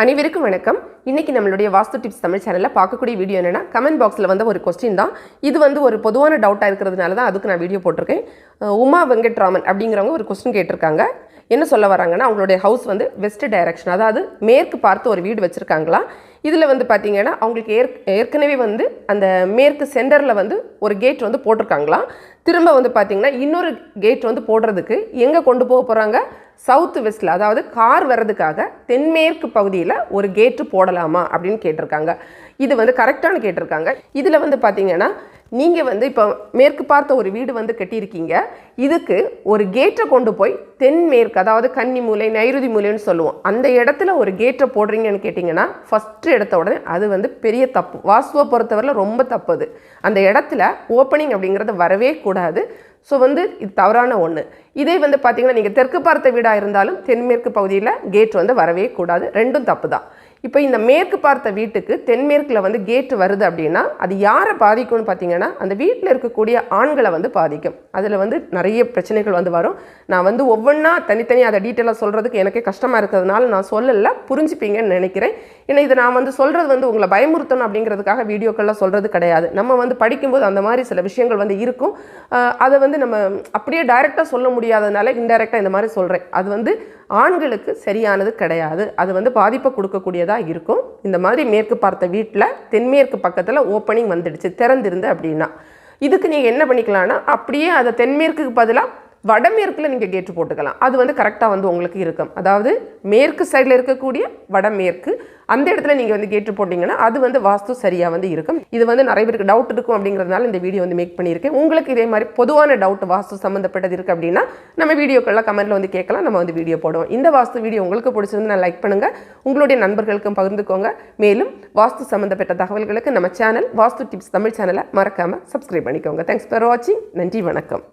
அனைவருக்கும் வணக்கம். இன்றைக்கி நம்மளுடைய வாஸ்து டிப்ஸ் தமிழ் சேனலில் பார்க்கக்கூடிய வீடியோ என்னென்னா கமெண்ட் பாக்ஸில் வந்து ஒரு கொஸ்டின் தான். இது வந்து ஒரு பொதுவான டவுட்டாக இருக்கிறதுனால தான் அதுக்கு நான் வீடியோ போட்டிருக்கேன். உமா வெங்கட்ராமன் அப்படிங்கிறவங்க ஒரு கொஸ்டின் கேட்டிருக்காங்க. என்ன சொல்ல வராங்கன்னா அவங்களுடைய ஹவுஸ் வந்து வெஸ்ட் டைரக்ஷன் அதாவது மேற்கு பார்த்து ஒரு வீடு வச்சுருக்காங்களா? இதில் வந்து பார்த்தீங்கன்னா அவங்களுக்கு ஏற் ஏற்கனவே வந்து அந்த மேற்கு சென்டரில் வந்து ஒரு கேட் வந்து போட்டிருக்காங்களா? திரும்ப வந்து பார்த்திங்கன்னா இன்னொரு கேட் வந்து போடுறதுக்கு எங்கே கொண்டு போக போகிறாங்க சவுத் வெஸ்ட்டில் அதாவது கார் வர்றதுக்காக தென்மேற்கு பகுதியில் ஒரு கேட்டு போடலாமா அப்படின்னு கேட்டிருக்காங்க. இது வந்து கரெக்டானு கேட்டிருக்காங்க. இதில் வந்து பார்த்தீங்கன்னா நீங்கள் வந்து இப்போ மேற்கு பார்த்த ஒரு வீடு வந்து கட்டியிருக்கீங்க. இதுக்கு ஒரு கேட்டை கொண்டு போய் தென்மேற்கு அதாவது கன்னி மூலை நைருதி மூலைன்னு சொல்லுவோம். அந்த இடத்துல ஒரு கேட்டை போடுறீங்கன்னு கேட்டிங்கன்னா ஃபஸ்ட்டு எடுத்த உடனே அது வந்து பெரிய தப்பு. வாஸ்துவை பொறுத்தவரையில் ரொம்ப தப்பு அது. அந்த இடத்துல ஓப்பனிங் அப்படிங்கிறது வரவே கூடாது. ஸோ வந்து இது தவறான ஒன்று இதே வந்து பார்த்தீங்கன்னா நீங்கள் தெற்கு பார்த்த வீடாக இருந்தாலும் தென்மேற்கு பகுதியில் கேட் வந்து வரவே கூடாது. ரெண்டும் தப்பு தான் இப்போ இந்த மேற்கு பார்த்த வீட்டுக்கு தென்மேற்கில் வந்து கேட்டு வருது அப்படின்னா அது யாரை பாதிக்கும்னு பார்த்தீங்கன்னா அந்த வீட்டில் இருக்கக்கூடிய ஆண்களை வந்து பாதிக்கும். அதில் வந்து நிறைய பிரச்சனைகள் வந்து வரும். நான் வந்து ஒவ்வொன்றா தனித்தனியாக அதை டீட்டெயிலாக சொல்கிறதுக்கு எனக்கே கஷ்டமாக இருக்கிறதுனால நான் சொல்லலை புரிஞ்சுப்பீங்கன்னு நினைக்கிறேன். ஏன்னா இது நான் வந்து சொல்கிறது வந்து உங்களை பயமுறுத்தணும் அப்படிங்கிறதுக்காக வீடியோக்கள்லாம் சொல்கிறது கிடையாது. நம்ம வந்து படிக்கும்போது அந்த மாதிரி சில விஷயங்கள் வந்து இருக்கும். அதை வந்து நம்ம அப்படியே டைரெக்டாக சொல்ல முடியாததுனால இன்டைரக்டாக இந்த மாதிரி சொல்கிறேன் அது வந்து ஆண்களுக்கு சரியானது கிடையாது. அது வந்து பாதிப்பை கொடுக்கக்கூடியதாக இருக்கும். இந்த மாதிரி மேற்கு பார்த்த வீட்டில் தென்மேற்கு பக்கத்தில் ஓப்பனிங் வந்துடுச்சு திறந்திருந்து அப்படின்னா. இதுக்கு நீங்கள் என்ன பண்ணிக்கலாம்னா அப்படியே அதை தென்மேற்குக்கு பதிலாக வடமேற்கில் நீங்கள் கேட்டு போட்டுக்கலாம். அது வந்து கரெக்டாக வந்து உங்களுக்கு இருக்கும். அதாவது மேற்கு சைடில் இருக்கக்கூடிய வடமேற்கு அந்த இடத்துல நீங்கள் வந்து கேட்டு போட்டிங்கன்னா அது வந்து வாஸ்து சரியாக வந்து இருக்கும். இது வந்து நிறைய பேருக்கு டவுட் இருக்கும் அப்படிங்கிறதுனால இந்த வீடியோ வந்து மேக் பண்ணியிருக்கேன். உங்களுக்கு இதே மாதிரி பொதுவான டவுட் வாஸ்து சம்மந்தப்பட்டது இருக்குது அப்படின்னா நம்ம வீடியோக்கெல்லாம் கமெண்ட்டில் வந்து கேட்கலாம். நம்ம வந்து வீடியோ போடுவோம். இந்த வாஸ்து வீடியோ உங்களுக்கு பிடிச்சிருந்து நான் லைக் பண்ணுங்கள் உங்களுடைய நண்பர்களுக்கும் பகிர்ந்துக்கோங்க. மேலும் வாஸ்து சம்மந்தப்பட்ட தகவல்களுக்கு நம்ம சேனல் வாஸ்து டிப்ஸ் தமிழ் சேனலை மறக்காமல் சப்ஸ்கிரைப் பண்ணிக்கோங்க. தேங்க்ஸ் ஃபார் வாட்சிங் நன்றி வணக்கம்.